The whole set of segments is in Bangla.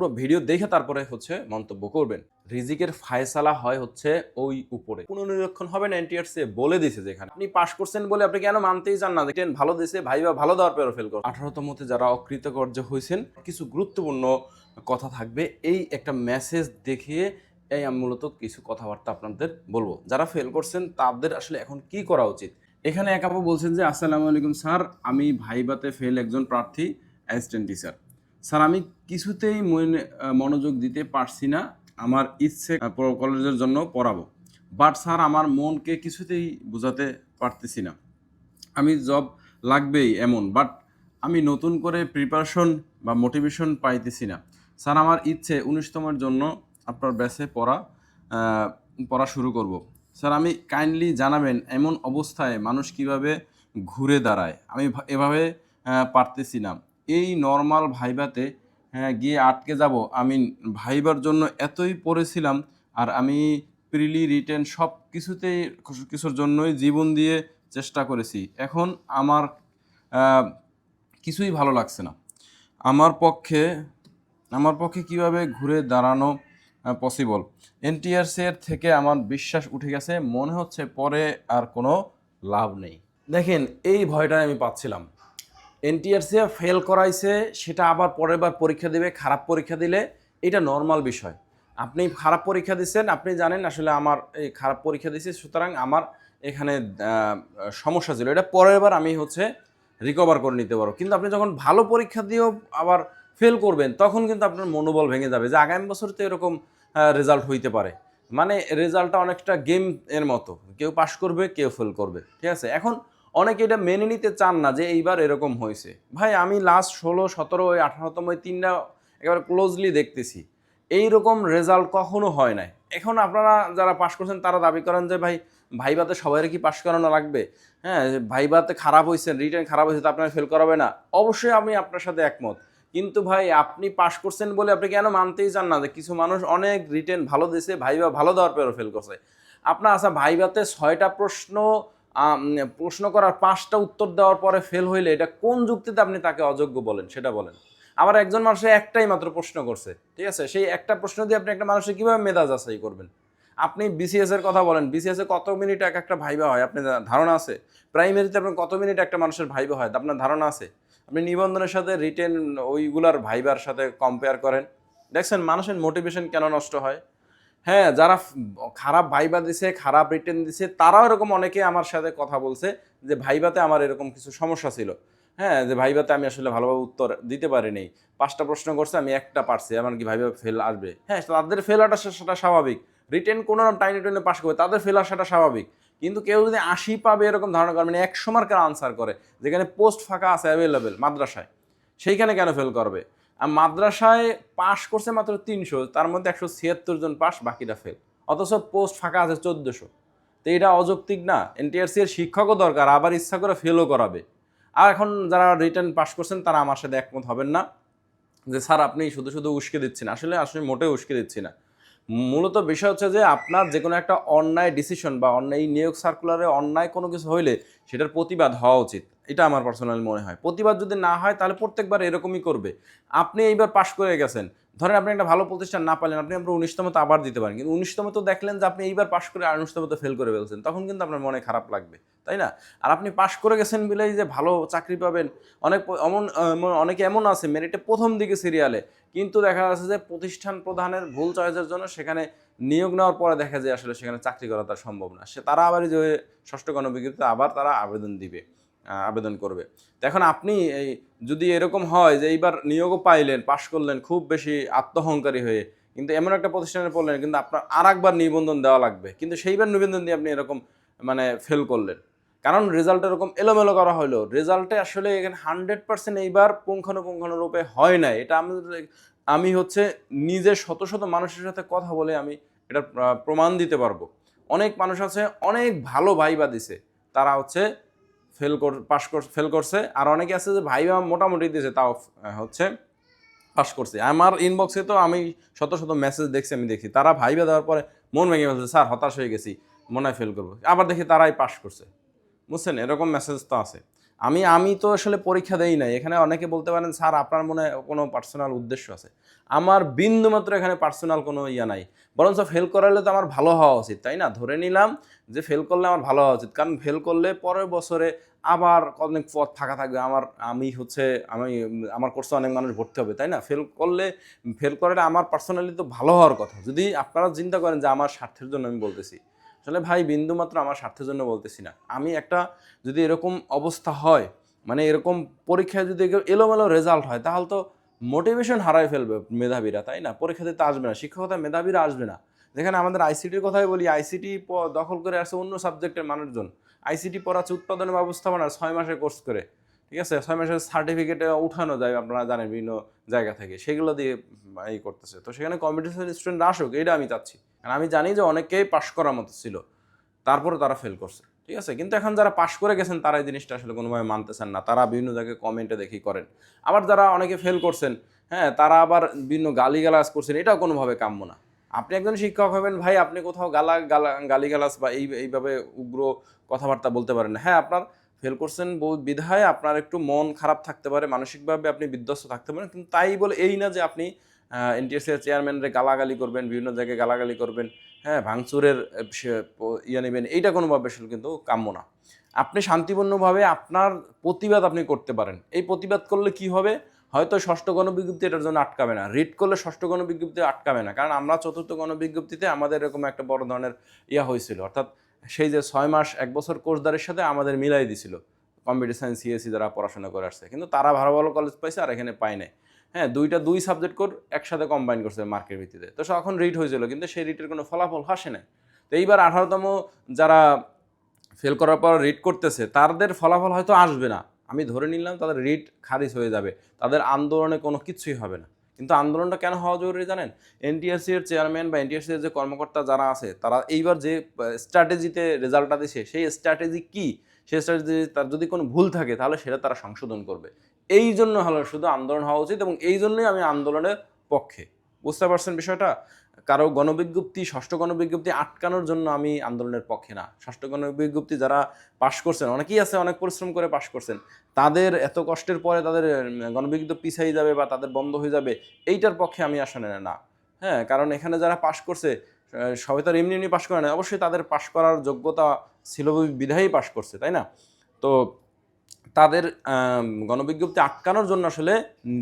পুরো ভিডিও দেখে তারপরে হচ্ছে মন্তব্য করবেন। রিজিকের ফায়সালা হয় হচ্ছে ওই উপরে। পুনর্নিরীক্ষণ হবে না এনটিআরসি বলে দিছে যেখানে। আপনি পাশ করছেন বলে আপনি কেন মানতেই চান না? দেখেন, ভালো দিছে ভাই বা ভালো দেওয়ার পরে ফেল করো আঠারোতমতে যারা অকৃতকার্য হয়েছেন কিছু গুরুত্বপূর্ণ কথা থাকবে। এই একটা মেসেজ দেখিয়ে এই আমি মূলত কিছু কথাবার্তা আপনাদের বলব। যারা ফেল করছেন, তাদের আসলে এখন কি করা উচিত? এখানে এক আপু বলছেন যে, আসসালামু আলাইকুম স্যার, আমি ভাইবাতে ফেল একজন প্রার্থী অ্যাসিস্ট্যান্ট টিচার স্যার, আমি কিছুতেই মনে- মনোযোগ দিতে পারছি না। আমার ইচ্ছে কলেজের জন্য পড়াবো। বাট স্যার, আমার মনকে কিছুতেই বোঝাতে পারতেছি না। আমি জব লাগবেই এমন, বাট আমি নতুন করে প্রিপারেশন বা মোটিভেশন পাইতেছি না। স্যার, আমার ইচ্ছে উনিশতমের জন্য আপনার ব্যাসে পড়া পড়া শুরু করব। স্যার, আমি কাইন্ডলি জানাবেন, এমন অবস্থায় মানুষ কীভাবে ঘুরে দাঁড়ায়? আমি এভাবে পারতেছি না। এই নর্মাল ভাইবাতে হ্যাঁ, গিয়ে আটকে যাব। আমি ভাইবার জন্য এতই পড়েছিলাম আর আমি প্রিলি রিটেন সব কিছুতেই কিছুর জন্যই জীবন দিয়ে চেষ্টা করেছি। এখন আমার কিছুই ভালো লাগছে না। আমার পক্ষে আমার পক্ষে কীভাবে ঘুরে দাঁড়ানো পসিবল এনটিআরসি এর থেকে আমার বিশ্বাস উঠে গেছে মনে হচ্ছে পরে আর কোনো লাভ নেই। দেখেন এই ভয়টা আমি পাচ্ছিলাম। এনটিআরসি ফেল করাইছে, সেটা আবার পরের বার পরীক্ষা দেবে, খারাপ পরীক্ষা দিলে এটা নর্মাল বিষয়। আপনি খারাপ পরীক্ষা দিচ্ছেন আপনি জানেন আসলে আমার এই খারাপ পরীক্ষা দিয়েছি সুতরাং আমার এখানে সমস্যা ছিল। এটা পরের বার আমি হচ্ছে রিকভার করে নিতে পারব। কিন্তু আপনি যখন ভালো পরীক্ষা দিয়েও আবার ফেল করবেন, তখন কিন্তু আপনার মনোবল ভেঙে যাবে যে আগামী বছর তো এরকম রেজাল্ট হইতে পারে। মানে রেজাল্টটা অনেকটা গেম এর মতো। কেউ পাশ করবে, কেউ ফেল করবে। ঠিক আছে? এখন অনেকে এটা মেনে নিতে চান না যে এইবার এরকম হয়েছে। ভাই, আমি লাস্ট ষোলো, সতেরো, ওই আঠারোতম ওই তিনটা একেবারে ক্লোজলি দেখতেছি। এই রকম রেজাল্ট কখনো হয় নাই। এখন আপনারা যারা পাশ করছেন, তারা দাবি করেন যে, ভাই, ভাইবাতে সবাই কি পাশ করানো লাগবে? হ্যাঁ ভাইবাতে খারাপ হয়েছে রিটার্ন খারাপ হয়েছে, তো আপনার ফেল করাবে না। অবশ্যই আমি আপনার সাথে একমত। কিন্তু ভাই, আপনি পাশ করছেন বলে আপনি কেন মানতেই চান না যে, কিছু মানুষ অনেক রিটেন ভালো দিয়েছে, ভাইবা ভালো দেওয়ার পরেও ফেল করছে? আপনার আচ্ছা ভাইবাতে ছয়টা প্রশ্ন প্রশ্ন করার পাঁচটা উত্তর দেওয়ার পরে ফেল হইলে এটা কোন যুক্তিতে আপনি তাকে অযোগ্য বলেন সেটা বলেন। আবার একজন মানুষে একটাই মাত্র প্রশ্ন করছে, ঠিক আছে? সেই একটা প্রশ্ন দিয়ে আপনি একটা মানুষের কীভাবে মেধা যাচাই করবেন? আপনি বিসিএস এর কথা বলেন বিসিএস এ কত মিনিট এক একটা ভাইবা হয়? আপনার ধারণা আছে? প্রাইমারিতে আপনার কত মিনিট একটা মানুষের ভাইবা হয়? আপনার ধারণা আছে? আপনি নিবন্ধনের সাথে রিটেন ওইগুলার ভাইবার সাথে কম্পেয়ার করেন। দেখছেন, মানুষের মোটিভেশন কেন নষ্ট হয়? হ্যাঁ যারা খারাপ ভাইবা দিছে, খারাপ রিটেন দিছে, তারাও এরকম অনেকে আমার সাথে কথা বলছে যে ভাইবাতে আমার এরকম কিছু সমস্যা ছিল। হ্যাঁ যে ভাইবাতে আমি আসলে ভালোভাবে উত্তর দিতে পারিনি। পাঁচটা প্রশ্ন করছে, আমি একটা পারছি, আমার কি ভাইবা ফেল আসবে? হ্যাঁ তাদের ফেল আটা সেটা স্বাভাবিক। রিটেন কোনো রকম টাইনে টাইনে পাশ করবে, তাদের ফেল আসাটা স্বাভাবিক। কিন্তু কেউ যদি আশি পাবে এরকম ধারণা করে মানে একশো মার্কের আনসার করে, যেখানে পোস্ট ফাঁকা আছে অ্যাভেলেবেল মাদ্রাসায়, সেইখানে কেন ফেল করবে? মাদ্রাসায় পাশ করছে মাত্র তিনশো, তার মধ্যে একশো ছিয়াত্তর জন পাস বাকিটা ফেল অথচ পোস্ট ফাঁকা আছে চোদ্দোশো। তো এটা অযৌক্তিক না। এনটিআরসি এর শিক্ষকও দরকার, আবার ইচ্ছা করে ফেলও করাবে। আর এখন যারা রিটার্ন পাশ করছেন, তারা আমার সাথে একমত হবেন না। যে স্যার, আপনি শুধু শুধু উস্কে দিচ্ছেন। আসলে আসলে মোটেও উস্কে দিচ্ছি না। মূলত বিষয় হচ্ছে যে, আপনার যে কোনো একটা অন্যায় ডিসিশন বা অন্যায় নিয়োগ সার্কুলারে অন্যায় কোনো কিছু হইলে, সেটার প্রতিবাদ হওয়া উচিত। এটা আমার পার্সোনালি মনে হয়। প্রতিবাদ যদি না হয়, তাহলে প্রত্যেকবার এরকমই করবে। আপনি এইবার পাশ করে গেছেন। ধরেন আপনি একটা ভালো প্রতিষ্ঠান না পারলেন আপনি আপনার উনিশতমতে আবার দিতে পারেন। কিন্তু উনিশতম তো দেখলেন যে আপনি এইবার পাশ করে আর উনিশতমতে ফেল করে ফেলছেন। তখন কিন্তু আপনার মনে খারাপ লাগবে, তাই না? আর আপনি পাশ করে গেছেন বলেই যে ভালো চাকরি পাবেন, অনেক এমন অনেকে এমন আছে মেরিটে প্রথম দিকে সিরিয়ালে কিন্তু দেখা যাচ্ছে যে প্রতিষ্ঠান প্রধানের ভুল চয়েসের জন্য সেখানে নিয়োগ নেওয়ার পরে দেখা যায় আসলে সেখানে চাকরি করা তার সম্ভব না। সে তারা আবার যে ষষ্ঠ গণবিজ্ঞপ্তিতে আবার তারা আবেদন দিবে। আবেদন করবে। এখন আপনি এই যদি এরকম হয় যে এইবার নিয়োগও পাইলেন, পাশ করলেন, খুব বেশি আত্মহংকারী হয়ে, কিন্তু এমন একটা প্রতিষ্ঠানে পড়লেন, কিন্তু আপনার আর একবার নিবন্ধন দেওয়া লাগবে, কিন্তু সেইবার নিবন্ধন দিয়ে আপনি এরকম মানে ফেল করলেন। কারণ রেজাল্ট এরকম এলোমেলো করা হলো। রেজাল্টে আসলে এখানে হান্ড্রেড পার্সেন্ট এইবার পুঙ্খানুপুঙ্খানুরূপে হয় না এটা আমি আমি হচ্ছে নিজে শত শত মানুষের সাথে কথা বলে আমি এটা প্রমাণ দিতে পারব। অনেক মানুষ আছে, অনেক ভালো ভাইবা দিছে। তারা হচ্ছে ফেল কর পাস কর ফেল করছে। আর অনেকে আছে যে ভাই ভাইবা মোটামুটি দিয়েছে তাও হচ্ছে পাস করছে। আমার ইনবক্সে তো আমি শত শত মেসেজ দেখছি, আমি দেখছি তারা ভাইবা দেওয়ার পরে মন ভেঙে ফেলছে, স্যার, হতাশ হয়ে গেছি, মনে হয় ফেল করব। আবার দেখি তারাই পাস করছে। বুঝছেন? এরকম মেসেজ তো আছে। আমি আমি তো আসলে পরীক্ষা দেই নাই। এখানে অনেকে বলতে পারেন, স্যার, আপনার মনে কোনো পার্সোনাল উদ্দেশ্য আছে? আমার বিন্দু মাত্র এখানে পার্সোনাল কোনো ইয়া নাই। বরঞ্চ ফেল করালে তো আমার ভালো হওয়া উচিত, তাই না? ধরে নিলাম যে ফেল করলে আমার ভালো হওয়া উচিত। কারণ ফেল করলে পরের বছরে আবার অনেক পথ ফাঁকা থাকবে। আমার, আমি হচ্ছে, আমি, আমার কোর্সে অনেক মানুষ ভর্তি হবে, তাই না? ফেল করলে ফেল করাটা আমার পার্সোনালি তো ভালো হওয়ার কথা। যদি আপনারা চিন্তা করেন যে আমার স্বার্থের জন্য আমি বলতেছি আসলে ভাই, বিন্দু মাত্র আমার স্বার্থের জন্য বলতেছি না। আমি একটা যদি এরকম অবস্থা হয় মানে এরকম পরীক্ষায় যদি এলোমেলো রেজাল্ট হয়, তাহলে তো মোটিভেশন হারায় ফেলবে মেধাবীরা, তাই না? পরীক্ষা দিতে আসবে না, শিক্ষকতা মেধাবীরা আসবে না। যেখানে আমাদের আইসিটির কথাই বলি আইসিটি দখল করে আসছে অন্য সাবজেক্টের মানুষজন। আইসিটি পড়াচ্ছে উৎপাদন ব্যবস্থাপনা ছয় মাসের কোর্স করে। ঠিক আছে? ছয় মাসের সার্টিফিকেটে উঠানো যায়, আপনারা জানেন বিভিন্ন জায়গা থেকে। সেগুলো দিয়ে এই করতেছে। তো সেখানে কম্পিটিশন স্টুডেন্ট আসুক এটা আমি চাচ্ছি। কারণ আমি জানি যে অনেকেই পাশ করার মতো ছিল। তারপরে তারা ফেল করছে। ঠিক আছে? কিন্তু এখন যারা পাশ করে গেছেন, তারা এই জিনিসটা আসলে কোনোভাবে মানতেছেন না। তারা বিভিন্ন জায়গায় কমেন্টে দেখি করেন। আবার যারা অনেকে ফেল করছেন হ্যাঁ তারা আবার বিভিন্ন গালিগালাজ করছেন, এটাও কোনোভাবে কাম্য না। আপনি একজন শিক্ষক হবেন, ভাই, আপনি কোথাও গালা গালা গালিগালাজ বা এই, এইভাবে উগ্র কথাবার্তা বলতে পারেন হ্যাঁ আপনার ফেল করছেন বিধায় আপনার একটু মন খারাপ থাকতে পারে, মানসিকভাবে আপনি বিধ্বস্ত থাকতে পারেন। কিন্তু তাই বলে এই না যে আপনি এনটিএসসি এর চেয়ারম্যানরে গালাগালি করবেন, বিভিন্ন জায়গায় গালাগালি করবেন হ্যাঁ ভাঙচুরের ইয়ে নেবেন, এইটা কোনোভাবে আসলে কিন্তু কাম্য না। আপনি শান্তিপূর্ণভাবে আপনার প্রতিবাদ আপনি করতে পারেন। এই প্রতিবাদ করলে কি হবে? হয়তো ষষ্ঠ গণবিজ্ঞপ্তি এটার জন্য আটকাবে না। রিড করলে ষষ্ঠ গণবিজ্ঞপ্তি আটকাবে না। কারণ আমরা চতুর্থ গণবিজ্ঞপ্তিতে আমাদের এরকম একটা বড় ধরনের ইয়া হয়েছিল। অর্থাৎ সেই যে ছয় মাস, এক বছর কোর্সদারের সাথে আমাদের মিলাই দিছিল। কম্পিউটার সায়েন্স, সিএসসি যারা পড়াশোনা করে আসছে। কিন্তু তারা ভালো ভালো কলেজ পাইছে আর এখানে পায় নাই। হ্যাঁ দুইটা, দুই সাবজেক্ট কোর একসাথে কম্বাইন করছে মার্কের ভিত্তিতে। তো এখন রিট হয়েছিল, কিন্তু সেই রিটের কোনো ফলাফল হাসে নাই। তো এইবার আঠারোতম যারা ফেল করার পর রিড করতেছে, তাদের ফলাফল হয়তো আসবে না। আমি ধরে নিলাম তাদের রিট খারিজ হয়ে যাবে। তাদের আন্দোলনে কোনো কিছুই হবে না। কিন্তু আন্দোলনটা কেন হওয়া জরুরি জানেন? এনটিএসসি এর চেয়ারম্যান বা এনটিএসসি এর যে কর্মকর্তা যারা আছে, তারা এইবার যে স্ট্র্যাটেজিতে রেজাল্টটা দিছে, সেই স্ট্র্যাটেজি কি? সেই স্ট্র্যাটেজি তার যদি কোনো ভুল থাকে, তাহলে সেটা তারা সংশোধন করবে। এই জন্য হলো শুধু আন্দোলন হওয়া উচিত এবং এই জন্যই আমি আন্দোলনের পক্ষে। বুঝতে পারছেন বিষয়টা? কারও গণবিজ্ঞপ্তি, ষষ্ঠ গণবিজ্ঞপ্তি আটকানোর জন্য আমি আন্দোলনের পক্ষে না। ষষ্ঠ গণবিজ্ঞপ্তি যারা পাশ করছেন, অনেকেই আছে অনেক পরিশ্রম করে পাশ করছেন, তাদের এত কষ্টের পরে তাদের গণবিজ্ঞপ্তি পিছাই যাবে বা তাদের বন্ধ হয়ে যাবে, এইটার পক্ষে আমি আসলে না। হ্যাঁ কারণ এখানে যারা পাশ করছে সবাই তো আর এমনি এমনি পাশ করে না, অবশ্যই তাদের পাশ করার যোগ্যতা ছিল বিধায়ী পাশ করছে, তাই না? তো তাদের গণবিজ্ঞপ্তি আটকানোর জন্য আসলে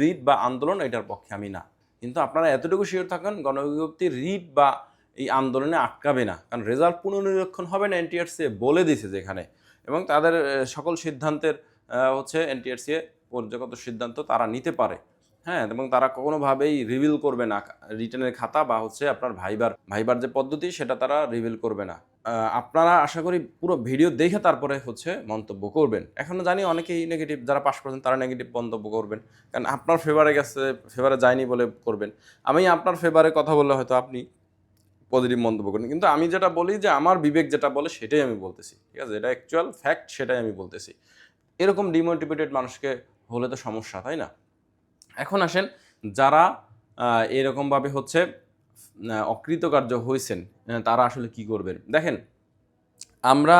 রিট বা আন্দোলন এটার পক্ষে আমি না। কিন্তু আপনারা এতটুকু শিওর থাকেন, গণবিজ্ঞপ্তি রিট বা এই আন্দোলনে আটকাবে না। কারণ রেজাল্ট পুনর্নিরীক্ষণ হবে না এনটিআরসি বলে দিছে যেখানে। এবং তাদের সকল সিদ্ধান্তের হচ্ছে এনটিআরসি পর্যাগত সিদ্ধান্ত তারা নিতে পারে। হ্যাঁ এবং তারা কোনোভাবেই রিভিল করবে না রিটার্নের খাতা বা হচ্ছে আপনার ভাইবার ভাইবার যে পদ্ধতি সেটা তারা রিভিল করবে না। আপনারা আশা করি পুরো ভিডিও দেখে তারপরে হচ্ছে মন্তব্য করবেন। এখনও জানি অনেকেই নেগেটিভ যারা পাশ করছেন তারা নেগেটিভ মন্তব্য করবেন। কারণ আপনার ফেভারে গেছে ফেভারে যায়নি বলে করবেন। আমি আপনার ফেভারে কথা বললে হয়তো আপনি পজিটিভ মন্তব্য করেন। কিন্তু আমি যেটা বলি যে আমার বিবেক যেটা বলে সেটাই আমি বলতেছি, ঠিক আছে? এটা অ্যাকচুয়াল ফ্যাক্ট সেটাই আমি বলতেছি। এরকম ডিমোটিভেটেড মানুষকে হলে তো সমস্যা, তাই না? এখন আসেন, যারা এরকমভাবে হচ্ছে অকৃতকার্য হয়েছেন তারা আসলে কি করবেন? দেখেন, আমরা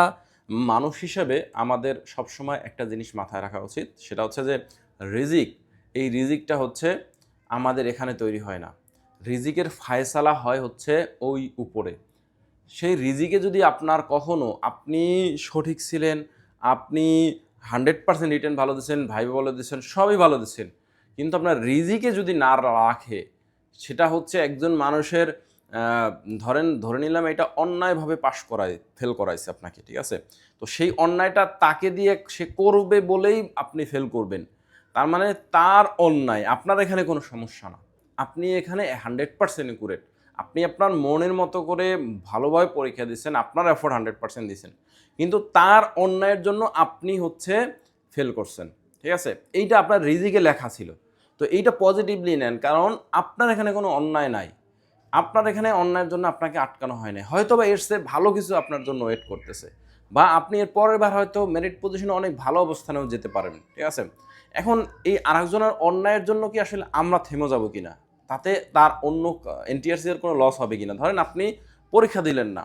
মানুষ হিসেবে আমাদের সবসময় একটা জিনিস মাথায় রাখা উচিত, সেটা হচ্ছে যে, রিজিক। এই রিজিকটা হচ্ছে আমাদের এখানে তৈরি হয় না। রিজিকের ফায়সালা হয় হচ্ছে ওই উপরে। সেই রিজিকে যদি আপনার কখনো, আপনি সঠিক ছিলেন, আপনি হান্ড্রেড পার্সেন্ট রিটার্ন ভালো দিচ্ছেন ভাই ভালো দিচ্ছেন সবই ভালো দিচ্ছেন কিন্তু আপনার রিজিকে যদি না রাখে, সেটা হচ্ছে একজন মানুষের ধরেন, ধরে নিলাম এটা অন্যায়ভাবে পাশ করায় ফেল করাইছে আপনাকে, ঠিক আছে? তো সেই অন্যায়টা তাকে দিয়ে সে করবে বলেই আপনি ফেল করবেন। তার মানে তার অন্যায়, আপনার এখানে কোনো সমস্যা না। আপনি এখানে হান্ড্রেড পার্সেন্ট একুরেট আপনি আপনার মনের মতো করে ভালোভাবে পরীক্ষা দিচ্ছেন, আপনার এফোর্ট হান্ড্রেড পার্সেন্ট দিচ্ছেন। কিন্তু তার অন্যায়ের জন্য আপনি হচ্ছে ফেল করছেন, ঠিক আছে? এইটা আপনার রিজিকে লেখা ছিল। তো এইটা পজিটিভলি নেন, কারণ আপনার এখানে কোনো অন্যায় নাই। আপনার এখানে অন্যায়ের জন্য আপনাকে আটকানো হয় না হয়তো বা এর চেয়ে ভালো কিছু আপনার জন্য ওয়েট করতেছে। বা আপনি এর পরের বার হয়তো মেরিট পজিশনে অনেক ভালো অবস্থানেও যেতে পারেন, ঠিক আছে? এখন এই আরেকজনের অন্যায়ের জন্য কি আসলে আমরা থেমে যাব কি না তাতে তার অন্য এনটিআরসি এর কোনো লস হবে কিনা? ধরেন আপনি পরীক্ষা দিলেন না।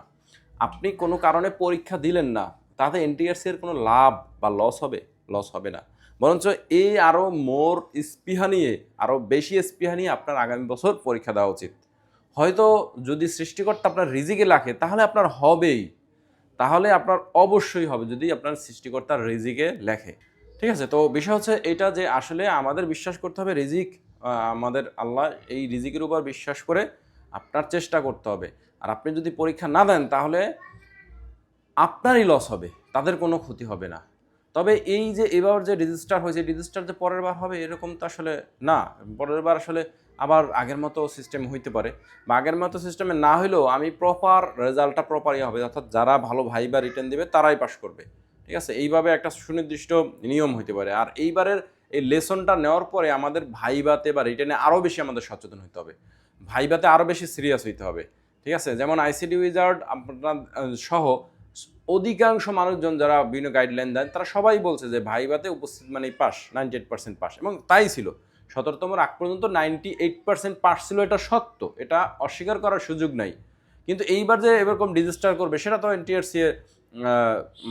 আপনি কোনো কারণে পরীক্ষা দিলেন না। তাতে এনটিআরসি এর কোনো লাভ বা লস হবে? লস হবে না। বরঞ্চ এই আরও মোর স্পৃহা নিয়ে আরও বেশি স্পৃহা নিয়ে আপনার আগামী বছর পরীক্ষা দেওয়া উচিত। হয়তো যদি সৃষ্টিকর্তা আপনার রিজিকে রাখে, তাহলে আপনার হবেই। তাহলে আপনার অবশ্যই হবে যদি আপনার সৃষ্টিকর্তার রিজিকে লেখে। ঠিক আছে? তো বিষয় হচ্ছে এটা যে আসলে আমাদের বিশ্বাস করতে হবে রিজিক আমাদের আল্লাহ এই রিজিকের উপর বিশ্বাস করে আপনার চেষ্টা করতে হবে। আর আপনি যদি পরীক্ষা না দেন, তাহলে আপনারই লস হবে, তাদের কোনো ক্ষতি হবে না। তবে এই যে এবার যে রেজিস্টার হয়েছে রেজিস্টার যে পরের বার হবে এরকম তো আসলে না। পরের বার আসলে আবার আগের মতো সিস্টেম হইতে পারে। বা আগের মতো সিস্টেমে না হলেও আমি প্রপার রেজাল্টটা প্রপারই হবে। অর্থাৎ যারা ভালো ভাই বা রিটার্ন দেবে, তারাই পাশ করবে। ঠিক আছে? এইভাবে একটা সুনির্দিষ্ট নিয়ম হইতে পারে। আর এইবারের এই লেসনটা নেওয়ার পরে আমাদের ভাইবাতে বা রিটার্নে আরও বেশি আমাদের সচেতন হতে হবে। ভাইবাতে আরও বেশি সিরিয়াস হইতে হবে। ঠিক আছে? যেমন আইসিডি উইজার্ড আপনার সহ অধিকাংশ মানুষজন যারা বিভিন্ন গাইডলাইন দেন, তারা সবাই বলছে যে ভাইবাতে উপস্থিত মানে pass ninety eight percent pass. এবং তাই ছিল। সতেরোতম আগ পর্যন্ত নাইনটি এইট পার্সেন্ট পাস ছিল, এটা সত্য। এটা অস্বীকার করার সুযোগ নাই। কিন্তু এইবার যে এরকম ডিজিস্টার করবে, সেটা তো এনটিআরসি এর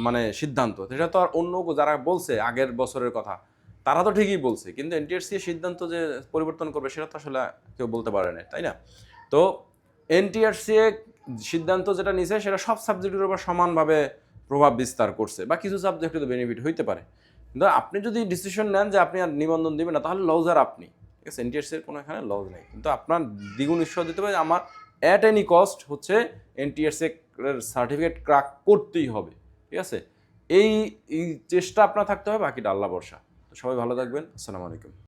মানে সিদ্ধান্ত। সেটা তো আর অন্য যারা বলছে আগের বছরের কথা, তারা তো ঠিকই বলছে। কিন্তু এনটিআরসি এর সিদ্ধান্ত যে পরিবর্তন করবে, সেটা তো আসলে কেউ বলতে পারে না তাই না? তো এনটিআরসি সিদ্ধান্ত যেটা নিছে, সেটা সব সাবজেক্টের উপর সমানভাবে প্রভাব বিস্তার করছে বা কিছু সাবজেক্টে তো বেনিফিট হইতে পারে। কিন্তু আপনি যদি ডিসিশন নেন যে আপনি আর নিবন্ধন দিবেন না, তাহলে লজার আপনি। ঠিক আছে? এনটিআরসি এর কোনো এখানে লজ নেই। কিন্তু আপনার দ্বিগুণ ঈশ্বর দিতে পারে আমার অ্যাট এনি কস্ট হচ্ছে এনটিআরসি এর সার্টিফিকেট ক্রাক করতেই হবে। ঠিক আছে? এই এই চেষ্টা আপনার থাকতে হবে, বাকিটা আল্লাহ বর্ষা তো সবাই ভালো থাকবেন। আসসালামু আলাইকুম।